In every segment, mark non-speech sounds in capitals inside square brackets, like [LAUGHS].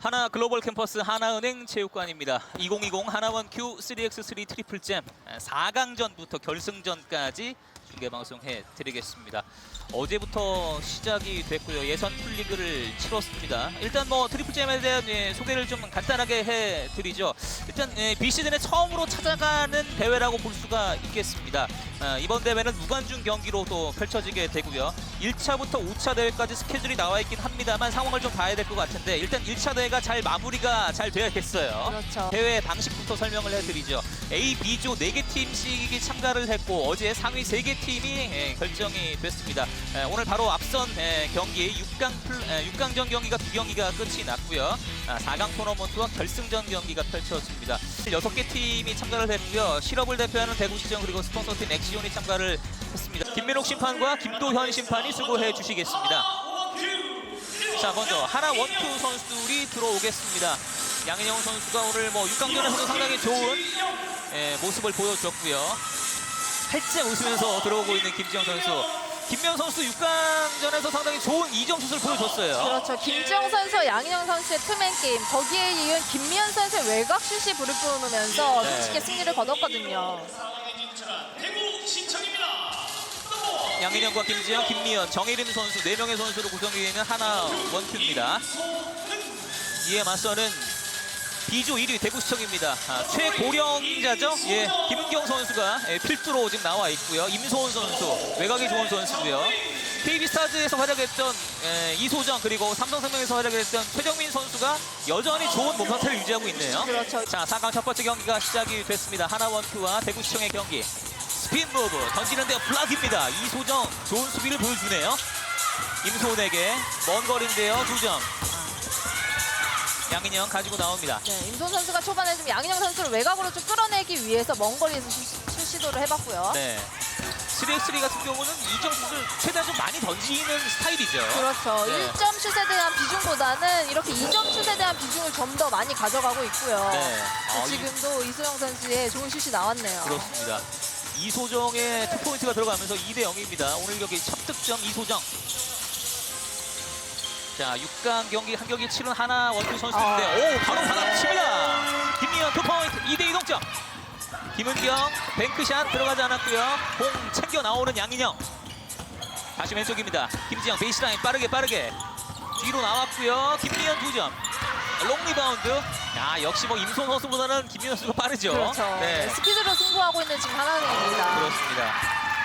하나 글로벌 캠퍼스 하나은행 체육관입니다. 2020 하나원 Q 3x3 트리플 잼 4강전부터 결승전까지 중계 방송해 드리겠습니다. 어제부터 시작이 됐고요. 예선 풀리그를 치렀습니다. 일단 뭐 트리플 잼에 대한 예, 소개를 좀 간단하게 해 드리죠. 일단 예, 비시즌에 처음으로 찾아가는 대회라고 볼 수가 있겠습니다. 아, 이번 대회는 무관중 경기로 또 펼쳐지게 되고요. 1차부터 5차 대회까지 스케줄이 나와 있긴 합니다만 상황을 좀 봐야 될 것 같은데 일단 1차 대회가 잘 마무리가 잘 되어야겠어요. 그렇죠. 대회 방식부터 설명을 해드리죠. A, B조 4개 팀씩이 참가를 했고 어제 상위 3개 팀이 예, 결정이 됐습니다. 예, 오늘 바로 앞선 예, 경기 6강 플, 예, 6강전 경기가 두 경기가 끝이 났고요. 아, 4강 토너먼트와 결승전 경기가 펼쳐집니다. 6개 팀이 참가를 했고요. 실업을 대표하는 대구시청 그리고 스폰서팀 엑시온이 참가를 했습니다. 김민옥 심판과 김도현 심판이 수고해 주시겠습니다. 자 먼저 하나 원투 선수들이 들어오겠습니다. 양인영 선수가 오늘 뭐 6강전에서도 상당히 좋은 예, 모습을 보여줬고요. 활짝 웃으면서 들어오고 있는 김지영 선수. 김명 선수 6강전에서 상당히 좋은 2점 슛을 보여줬어요. 그렇죠. 김지영 선수, 양인영 선수의 투맨 게임, 거기에 이은 김미연 선수의 외곽 슛이 불을 뿜으면서 네. 솔직히 승리를 거뒀거든요. 양인영과 김지영, 김미연, 정혜림 선수 4명의 선수로 구성되어 있는 하나 원투입니다. 이에 맞서는 B조 1위 대구시청입니다. 아, 최고령자죠? 예, 김은경 선수가 예, 필두로 지금 나와 있고요. 임소은 선수, 외곽이 좋은 선수고요. KB스타즈에서 활약했던 예, 이소정 그리고 삼성생명에서 활약했던 최정민 선수가 여전히 좋은 몸 상태를 유지하고 있네요. 그렇죠. 자, 4강 첫 번째 경기가 시작이 됐습니다. 하나원투와 대구시청의 경기. 스핀 무브 던지는데 블락입니다. 이소정 좋은 수비를 보여주네요. 임소은에게 먼 거리인데요. 두 점. 양인영 가지고 나옵니다. 네, 임소 선수가 초반에 좀 양인영 선수를 외곽으로 좀 끌어내기 위해서 먼 거리에서 슛, 슛 시도를 해봤고요. 네. 3x3 같은 경우는 이 점슛을 최대한 좀 많이 던지는 스타일이죠. 그렇죠. 네. 1점 슛에 대한 비중보다는 이렇게 2점 슛에 대한 비중을 좀 더 많이 가져가고 있고요. 네. 아, 이- 지금도 이소영 선수의 좋은 슛이 나왔네요. 그렇습니다. 이소정의 투포인트가 들어가면서 2대 0입니다. 오늘 경기 첫 득점 이소정. 자, 6강 경기 한 경기 치른 하나 원투 선수인데 아. 오 바로 받아칩니다. 김미연 투포인트 2대 2 동점. 김은경 뱅크샷 들어가지 않았고요. 공 챙겨 나오는 양인영. 다시 왼쪽입니다. 김지영 베이스라인 빠르게 빠르게 뒤로 나왔고요. 김미연 두 점. 롱 리바운드. 야 역시 뭐 임송 선수보다는 김미연 선수가 빠르죠. 그렇죠. 네. 스피드로 승부하고 있는 지금 하나은행입니다. 그렇습니다.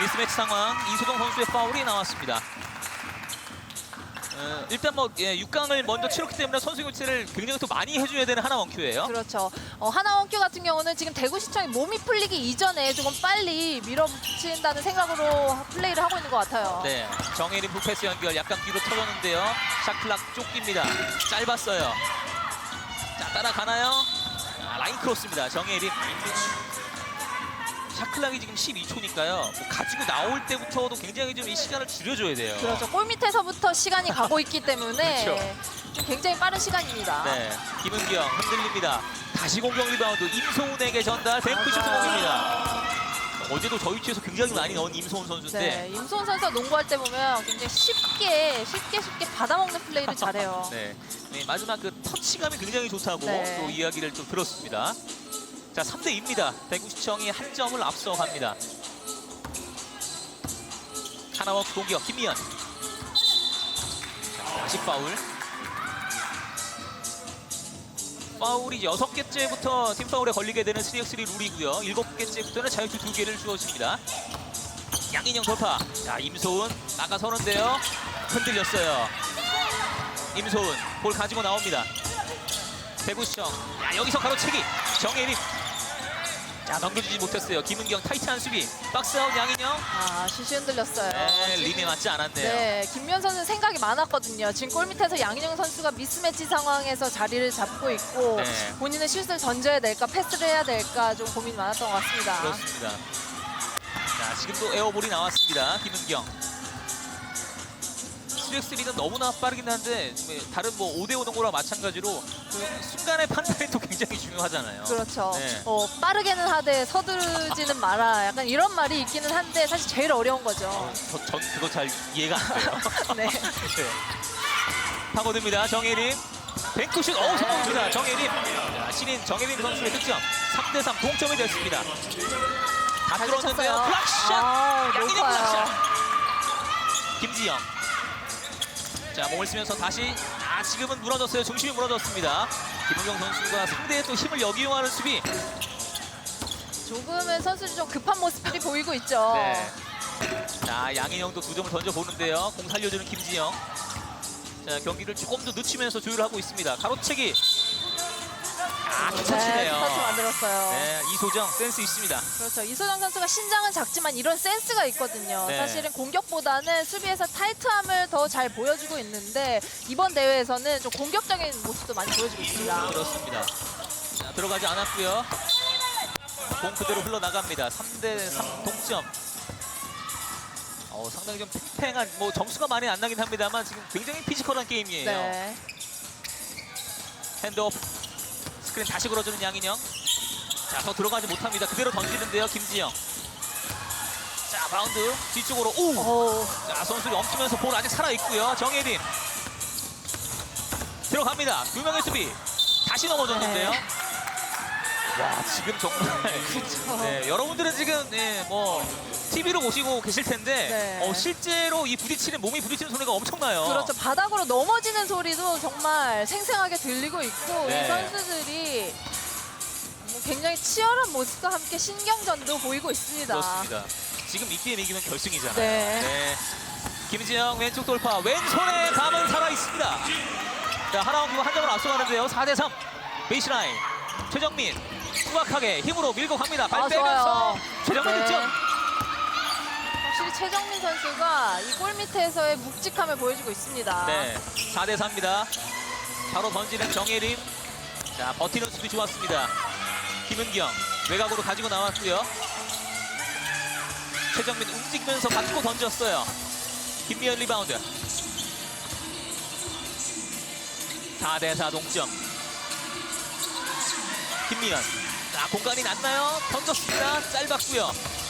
미스매치 상황 이소정 선수의 파울이 나왔습니다. 어, 일단 뭐 예, 6강을 먼저 치렀기 때문에 선수 교체를 굉장히 또 많이 해줘야 되는 하나 원큐예요. 그렇죠. 어, 하나원큐 같은 경우는 지금 대구시청이 몸이 풀리기 이전에 조금 빨리 밀어붙인다는 생각으로 플레이를 하고 있는 것 같아요. 네, 정혜림 부패스 연결 약간 뒤로 터졌는데요. 샤클락 쫓깁니다. 짧았어요. 자 따라가나요? 아, 라인 크로스입니다. 정혜림. 샤클락이 지금 12초니까요. 뭐 가지고 나올 때부터도 굉장히 좀 이 시간을 줄여줘야 돼요. 그렇죠. 골 밑에서부터 시간이 가고 있기 때문에 [LAUGHS] 그렇죠. 좀 굉장히 빠른 시간입니다. 네, 김은경 흔들립니다. 다시 공격 리바운드 임소훈에게 전달 뱅크슛 성공입니다. 어제도 저 위치에서 굉장히 많이 넣은 임소훈 선수인데 네, 임소은 선수가 농구할 때 보면 굉장히 쉽게 쉽게 쉽게 받아먹는 플레이를 잘해요. [LAUGHS] 네, 네, 마지막 그 터치감이 굉장히 좋다고 네. 또 이야기를 좀 들었습니다. 자, 3대 2입니다. 대구시청이 한 점을 앞서갑니다. 하나원 공격 김미연. 자, 다시 파울. 파울이 여섯 개째부터 팀 파울에 걸리게 되는 3x3 룰이고요. 일곱 개째부터는 자유투 두 개를 주어집니다. 양인영 돌파. 자, 임소은 나가서는데요. 흔들렸어요. 임소은 볼 가지고 나옵니다. 대구시청. 야, 여기서 가로채기. 정혜림. 자, 넘겨주지 못했어요. 김은경 타이트한 수비. 박스아웃 양인영. 아, 슛이 흔들렸어요. 네, 지금- 맞지 않았네요. 네, 김면 선수는 생각이 많았거든요. 지금 골 밑에서 양인영 선수가 미스매치 상황에서 자리를 잡고 있고 네. 본인은 슛을 던져야 될까 패스를 해야 될까 좀 고민이 많았던 것 같습니다. 그렇습니다. 자, 지금도 에어볼이 나왔습니다. 김은경. 3x3는 너무나 빠르긴 한데 뭐 다른 뭐 5대5 농구랑 마찬가지로 그 순간의 판단이 또 굉장히 중요하잖아요. 그렇죠. 네. 어, 빠르게는 하되 서두르지는 마라. 약간 이런 말이 있기는 한데 사실 제일 어려운 거죠. 저, 전 그거 잘 이해가 안 돼요. [LAUGHS] 네. [LAUGHS] 네. 파고듭니다. 정혜림. 뱅크슛 어우 성공입니다. 정예림. 자, 신인 정예림 선수의 득점. 3대 3 동점이 됐습니다. 다잘 뚫었는데요. 쳤어요. 블락샷. 아, 높아요. 블락샷. 김지영. 자 몸을 쓰면서 다시 아 지금은 무너졌어요. 중심이 무너졌습니다. 김은경 선수가 상대의 또 힘을 역이용하는 수비. 조금은 선수들이 좀 급한 모습이 보이고 있죠. 네. 자 양인영도 두 점을 던져 보는데요. 공 살려주는 김지영. 자 경기를 조금 더 늦추면서 조율하고 있습니다. 가로채기. 아 네, 괜찮치네요. 스타트 만들었어요. 네 이소정 센스 있습니다. 그렇죠. 이소정 선수가 신장은 작지만 이런 센스가 있거든요. 네. 사실은 공격보다는 수비에서 타이트함을 더 잘 보여주고 있는데 이번 대회에서는 좀 공격적인 모습도 많이 보여주고 있습니다. 그렇습니다. 자, 들어가지 않았고요. 공 그대로 흘러나갑니다. 3대 3 동점. 어, 상당히 좀 팽팽한 뭐 점수가 많이 안 나긴 합니다만 지금 굉장히 피지컬한 게임이에요. 네. 핸드업 스 크린 다시 걸어주는 양인영. 자, 더 들어가지 못합니다. 그대로 던지는데요, 김지영. 자, 바운드 뒤쪽으로 오! 오, 자, 선수를 멈추면서 볼 아직 살아 있고요. 정예린 들어갑니다. 두 명의 수비 다시 넘어졌는데요. 네. 와 지금 정말 네, 여러분들은 지금 네, 뭐 TV로 보시고 계실 텐데 네. 어, 실제로 이 부딪히는 몸이 부딪히는 소리가 엄청나요. 그렇죠. 바닥으로 넘어지는 소리도 정말 생생하게 들리고 있고 네. 이 선수들이 뭐 굉장히 치열한 모습과 함께 신경전도 보이고 있습니다. 그렇습니다. 지금 이 게임 이기면 결승이잖아요. 네. 김지영 왼쪽 돌파 왼손에 감은 살아 있습니다. 자 하나원구가 한 점을 앞서가는데요. 4대 3 베이스라인 최정민 투박하게 힘으로 밀고 갑니다. 발 아, 빼면서 좋아요. 최정민 네. 득점. 확실히 최정민 선수가 이 골 밑에서의 묵직함을 보여주고 있습니다. 네, 4대 4입니다. 바로 던지는 정예림. 자, 버티는 수비 좋았습니다. 김은경 외곽으로 가지고 나왔고요. 최정민 움직이면서 받고 던졌어요. 김미연 리바운드. 4대 4 동점. 김미연. 자, 공간이 났나요? 던졌습니다. 짧았고요.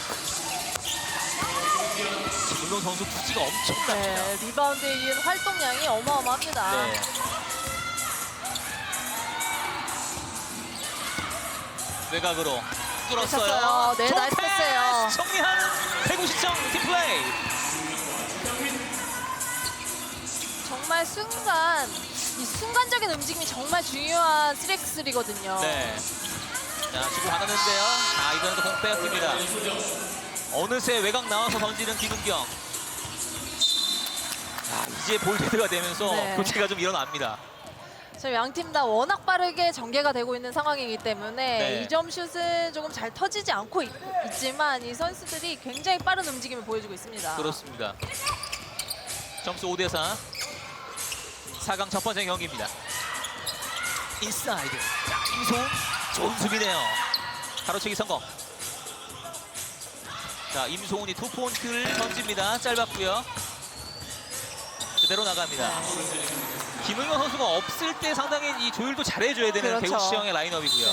김은경 선수 투지가 엄청납니다. 네, 리바운드에 이은 활동량이 어마어마합니다. 네. 외곽으로 뚫었어요. 쳤어요. 네, 나이스 패스! 패스예요. 정리하는 대구시청 팀플레이. 정말 순간 이 순간적인 움직임이 정말 중요한 3x3거든요. 네. 자, 주고 받았는데요. 자, 이번에도 공 빼앗깁니다. 어느새 외곽 나와서 던지는 김은경. 자, 이제 볼 데드가 되면서 네. 교체가 좀 일어납니다. 지금 양 팀 다 워낙 빠르게 전개가 되고 있는 상황이기 때문에 네. 이점 슛은 조금 잘 터지지 않고 있, 지만이 선수들이 굉장히 빠른 움직임을 보여주고 있습니다. 그렇습니다. 점수 5대 4. 4강 첫 번째 경기입니다. 인사이드. 자, 임소은 좋은 수비네요. 가로채기 성공. 자, 임소은이 투 포인트를 던집니다. 짧았고요. 그대로 나갑니다. 김은경 선수가 없을 때 상당히 이 조율도 잘해줘야 되는 그렇죠. 대구시청의 라인업이고요.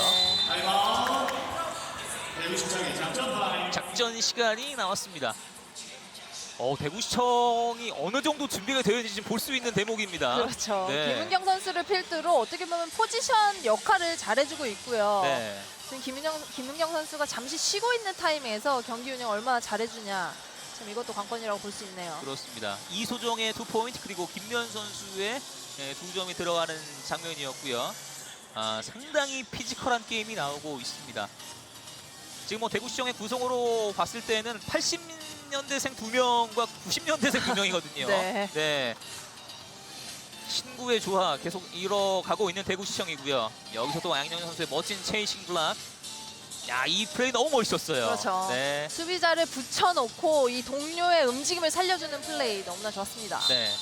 네. 작전 시간이 나왔습니다. 어, 대구시청이 어느 정도 준비가 되어 있는지 볼 수 있는 대목입니다. 그렇죠. 네. 김은경 선수를 필두로 어떻게 보면 포지션 역할을 잘해주고 있고요. 네. 지금 김은경, 김은경 선수가 잠시 쉬고 있는 타임에서 경기 운영 얼마나 잘해주냐. 참 이것도 관건이라고 볼 수 있네요. 그렇습니다. 이소정의 투 포인트 그리고 김면 선수의 예, 두 점이 들어가는 장면이었고요. 아, 상당히 피지컬한 게임이 나오고 있습니다. 지금 뭐 대구시청의 구성으로 봤을 때는 80년대생 두 명과 90년대생 두 명이거든요. [LAUGHS] 네. 신구의 조화 계속 이뤄가고 있는 대구시청이고요. 여기서도 양현 선수의 멋진 체이싱 블락. 야, 이 플레이 너무 멋있었어요. 그렇죠. 네. 수비자를 붙여놓고 이 동료의 움직임을 살려주는 플레이 너무나 좋았습니다. 네.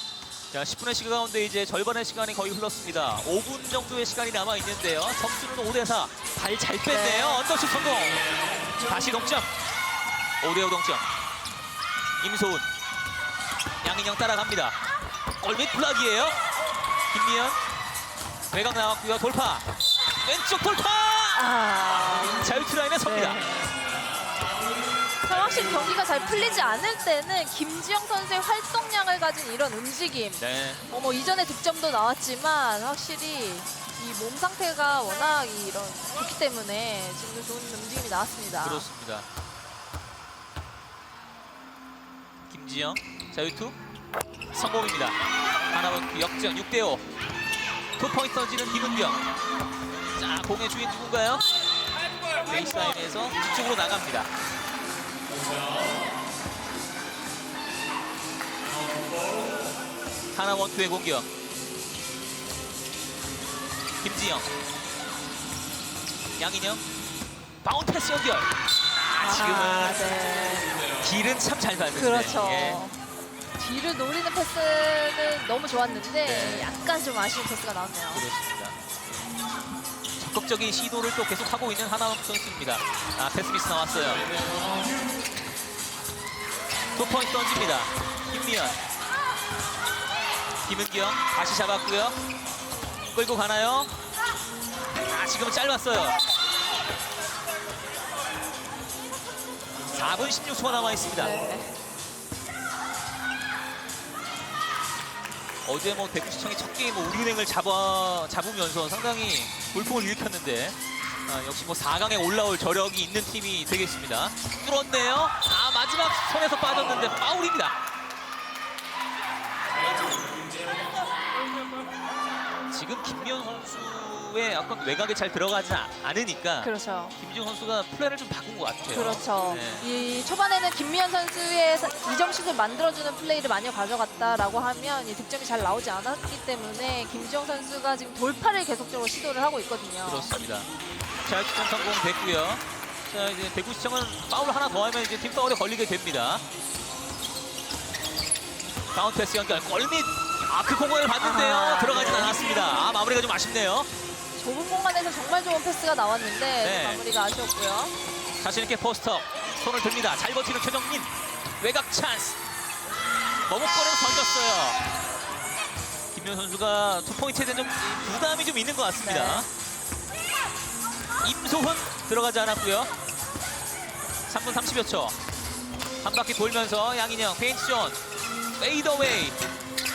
자, 10분의 시간 가운데 이제 절반의 시간이 거의 흘렀습니다. 5분 정도의 시간이 남아 있는데요. 점수는 5대 4. 발 잘 뺐네요. 네. 언더슛 성공. 다시 동점. 5대 5 동점. 임소은. 양인영 따라갑니다. 골밑 블락이에요. 김미연. 외곽 나왔고요. 돌파. 왼쪽 돌파. 아, 자유투 라인에 섭니다. 네. 확실히 경기가 잘 풀리지 않을 때는 김지영 선수의 활동량을 가진 이런 움직임 네. 어, 뭐 이전에 득점도 나왔지만 확실히 이 몸 상태가 워낙 이런 좋기 때문에 지금도 좋은 움직임이 나왔습니다. 그렇습니다. 김지영 자유투 성공입니다. 하나원 역전 6대5 투포인트 던지는 김은경 자 공의 주인 누군가요? 베이스라인에서 뒤쪽으로 나갑니다. 하나원투의 공격 김지영 양인영 바운드 패스 연결 아, 지금은 아, 네. 길은 참 잘 밟는데 그렇죠. 예. 뒤를 노리는 패스는 너무 좋았는데 네. 약간 좀 아쉬운 패스가 나왔네요. 그렇습니다. 적극적인 시도를 또 계속 하고 있는 하나원 선수입니다. 아, 패스 미스 나왔어요. 투 포인트 던집니다. 김미연. 김은경 다시 잡았고요. 끌고 가나요? 아, 지금은 짧았어요. 4분 16초가 남아 있습니다. 네. 어제 뭐 대구시청이 첫 게임 뭐 우리은행을 잡아 잡으면서 상당히 돌풍을 일으켰는데 아, 역시 뭐 4강에 올라올 저력이 있는 팀이 되겠습니다. 뚫었네요. 아 마지막 손에서 빠졌는데 파울입니다. 지금 김미연 선수의 약간 외곽에 잘 들어가지 아- 않으니까 그렇죠. 김지훈 선수가 플랜을 좀 바꾼 것 같아요. 그렇죠. 네. 이 초반에는 김미연 선수의 사- 이점슛을 만들어주는 플레이를 많이 가져갔다라고 하면 이 득점이 잘 나오지 않았기 때문에 김지영 선수가 지금 돌파를 계속적으로 시도를 하고 있거든요. 그렇습니다. 자, 추천 성공됐고요. 자, 이제 대구 시청은 파울 하나 더 하면 이제 팀 파울에 걸리게 됩니다. 카운트 패스 연결, 골밑. 아, 그 공을 봤는데요. 아, 들어가진 네. 않았습니다. 아, 마무리가 좀 아쉽네요. 좁은 공간에서 정말 좋은 패스가 나왔는데 네. 마무리가 아쉬웠고요. 자신 있게 포스트업. 손을 듭니다. 잘 버티는 최정민. 외곽 찬스. 머뭇거리면서 던졌어요. 김현 선수가 투 포인트에 대한 좀 부담이 좀 있는 것 같습니다. 임소훈 들어가지 않았고요. 3분 30여 초. 한 바퀴 돌면서 양인영 페인트 존 페이더웨이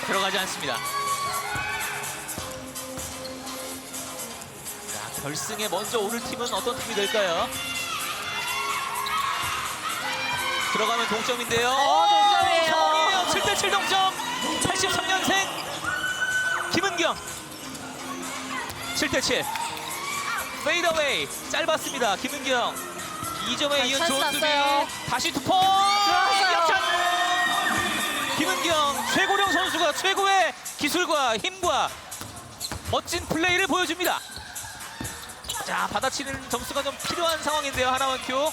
들어가지 않습니다. 결승에 먼저 오를 팀은 어떤 팀이 될까요? 들어가면 동점인데요. 어, 동점이에요. 성공이에요. 7대7 동점. 83년생 김은경. 7대7. 페이더웨이 짧았습니다. 김은경. 2점에 자, 이은 좋은 수비. 다시 투포. 역전. 김은경 최고령 선수가 최고의 기술과 힘과 멋진 플레이를 보여줍니다. 자 받아치는 점수가 좀 필요한 상황인데요 하나원 큐.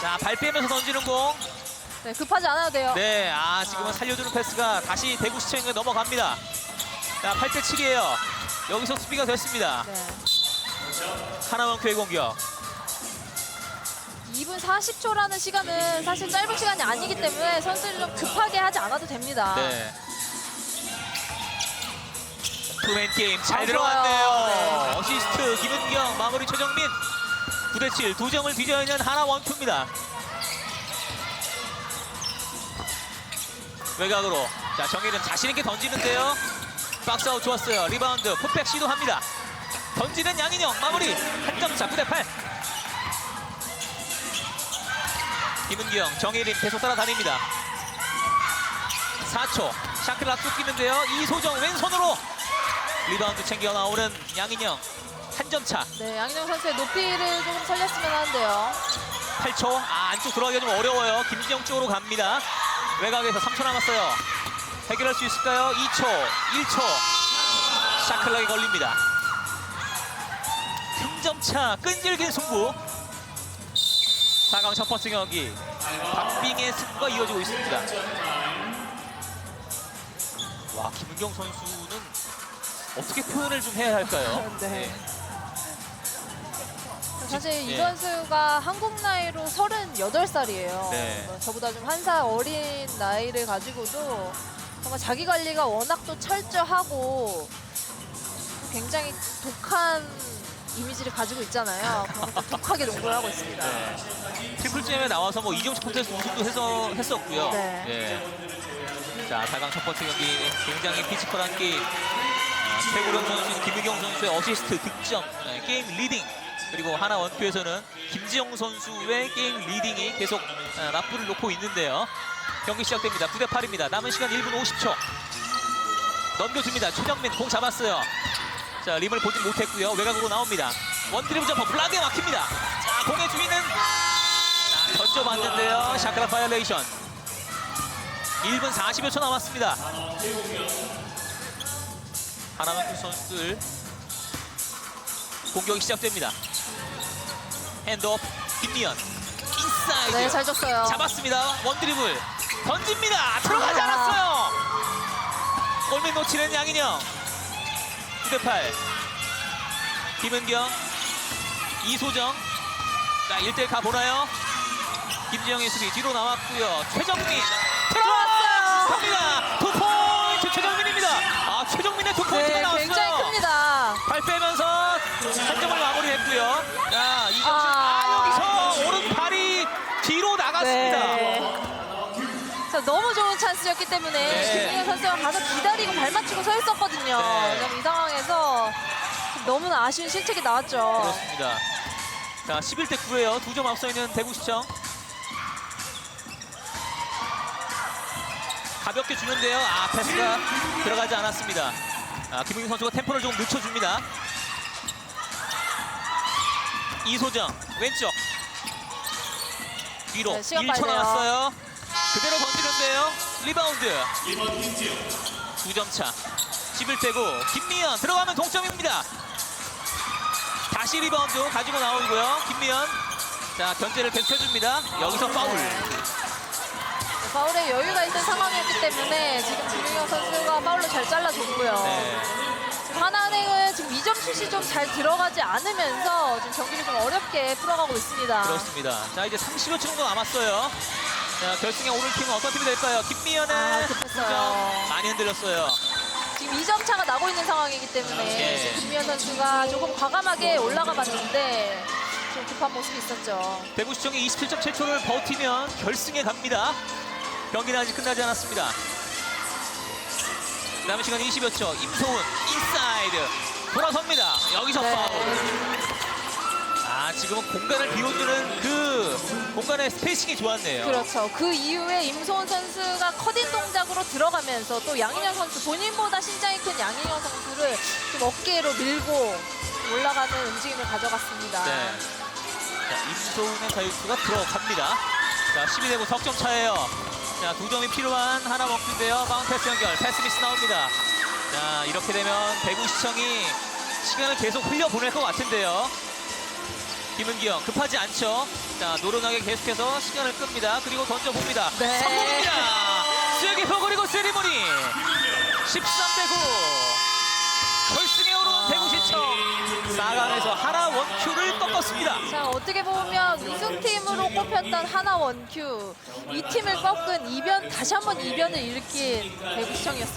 자 발 빼면서 던지는 공. 네, 급하지 않아도 돼요. 네, 아 지금은 아. 살려주는 패스가 다시 대구 시청에 넘어갑니다. 자 8대 7이에요. 여기서 수비가 됐습니다. 네. 하나원 큐의 공격. 2분 40초라는 시간은 사실 짧은 시간이 아니기 때문에 선수들이 좀 급하게 하지 않아도 됩니다. 네. 투맨 게임 잘 아, 들어갔네요. 네. 어시스트 김은경 마무리 최정민 9대 7 두 점을 뒤져야 하는 하나 원투입니다. 외곽으로 자 정일은 자신 있게 던지는데요. 박스아웃 좋았어요. 리바운드 풋백 시도합니다. 던지는 양인영 마무리 한 점 차 9대 8. 김은경 정혜린 계속 따라다닙니다. 4초 샤클라 쫓기는데요 이소정 왼손으로 리바운드 챙겨 나오는 양인영. 한 점 차. 네, 양인영 선수의 높이를 조금 살렸으면 하는데요. 8초. 아 안쪽 들어가기가 좀 어려워요. 김지영 쪽으로 갑니다. 외곽에서 3초 남았어요. 해결할 수 있을까요? 2초 1초. 샤클락에 걸립니다. 큰점 차. 끈질긴 승부. 4강 첫 번째 경기. 박빙의 승부가 이어지고 있습니다. 와 김은경 선수는 어떻게 표현을 좀 해야 할까요? [LAUGHS] 네. 사실 이 네. 선수가 한국 나이로 38살이에요. 네. 저보다 좀 한 살 어린 나이를 가지고도 정말 자기 관리가 워낙 또 철저하고 굉장히 독한 이미지를 가지고 있잖아요. [LAUGHS] 것도 독하게 농구를 하고 있습니다. 네. 트리플잼에 나와서 뭐 이정식 콘테스트 우승도 해서 했었고요. 네. 예. 자, 4강 첫 번째 경기 굉장히 피지컬한 게임. 아, 최고령 선수 김유경 선수의 어시스트 득점, 네, 게임 리딩. 그리고 하나 원투에서는 김지영 선수의 게임 리딩이 계속 아, 라프를 놓고 있는데요. 경기 시작됩니다. 9대 8입니다. 남은 시간 1분 50초. 넘겨줍니다. 최정민 공 잡았어요. 자, 림을 보진 못했고요. 외곽으로 나옵니다. 원드리블 점퍼 블락에 막힙니다. 자, 공의 주인은 자, 던져봤는데요. 샤크라 파이어레이션. 1분 40여 초 남았습니다. 하나만큼 선수들 공격이 시작됩니다. 핸드업 김미연 인사이드 네, 잘 줬어요. 잡았습니다. 원드리블 던집니다. 들어가지 아. 않았어요. 골밑 놓치는 양인영 9대8 김은경 이소정 자 1대1 가보나요? 김지영의 수비 뒤로 나왔고요. 최정민 좋았어요. 들어갑니다. 아 최정민의 두 포인트가 네, 나왔어요. 굉장히 큽니다. 발 빼면서 한 점을 마무리했고요. 자, 이정식 아. 아, 여기서 오른발이 뒤로 나갔습니다. 네. 자, 너무 좋은 찬스였기 때문에 네. 김민현 선수가 가서 기다리고 발 맞추고 서 있었거든요. 네. 이 상황에서 좀 너무나 아쉬운 실책이 나왔죠. 그렇습니다. 자, 11대 9예요. 두 점 앞서 있는 대구시청. 가볍게 주는데요. 아, 패스가 들어가지 않았습니다. 아, 김웅희 선수가 템포를 조금 늦춰줍니다. 이소정 왼쪽 뒤로 네, 시간 1초 빨리 돼요. 남았어요. 그대로 던지는데요. 리바운드. 두점 차. 11대 9. 김미연 들어가면 동점입니다. 다시 리바운드 가지고 나오고요. 김미연. 자, 견제를 계속해줍니다. 여기서 파울. 파울에 여유가 있는 상황이었기 때문에 지금 김민경 선수가 파울로 잘 잘라줬고요. 네. 지금 하나은행은 지금 2점 슛이 좀 잘 들어가지 않으면서 지금 경기를 좀 어렵게 풀어가고 있습니다. 그렇습니다. 자, 이제 30여 초 정도 남았어요. 자, 결승에 오를 팀은 어떤 팀이 될까요? 김미연의 아, 급했어요. 점 많이 흔들렸어요. 지금 2점 차가 나고 있는 상황이기 때문에 네. 지금 김미연 선수가 조금 과감하게 올라가 봤는데 좀 급한 모습이 있었죠. 대구시청이 27.7초를 버티면 결승에 갑니다. 경기는 아직 끝나지 않았습니다. 남은 시간 20여 초. 임소은 인사이드 돌아섭니다. 여기서 네. 파울. 아 지금은 공간을 비워주는 그 공간의 스페이싱이 좋았네요. 그렇죠. 그 이후에 임소은 선수가 커딩 동작으로 들어가면서 또 양인영 선수 본인보다 신장이 큰 양인영 선수를 좀 어깨로 밀고 올라가는 움직임을 가져갔습니다. 네. 자, 임소은의 자유투가 들어갑니다. 자, 12대 9 석점 차예요. 자, 두 점이 필요한 하나 먹는데요. 바운드 패스 연결, 패스 미스 나옵니다. 자, 이렇게 되면 대구 시청이 시간을 계속 흘려보낼 것 같은데요. 김은기영 급하지 않죠. 자, 노련하게 계속해서 시간을 끕니다. 그리고 던져봅니다. 네. 성공입니다. 수혁이 그리고 세리머니 13대 9 결승에 오른 4강에서 하나 원큐를 꺾었습니다. 자 어떻게 보면 우승팀으로 꼽혔던 하나 원큐 이 팀을 꺾은 이변 다시 한번 이변을 일으킨 대구시청이었습니다.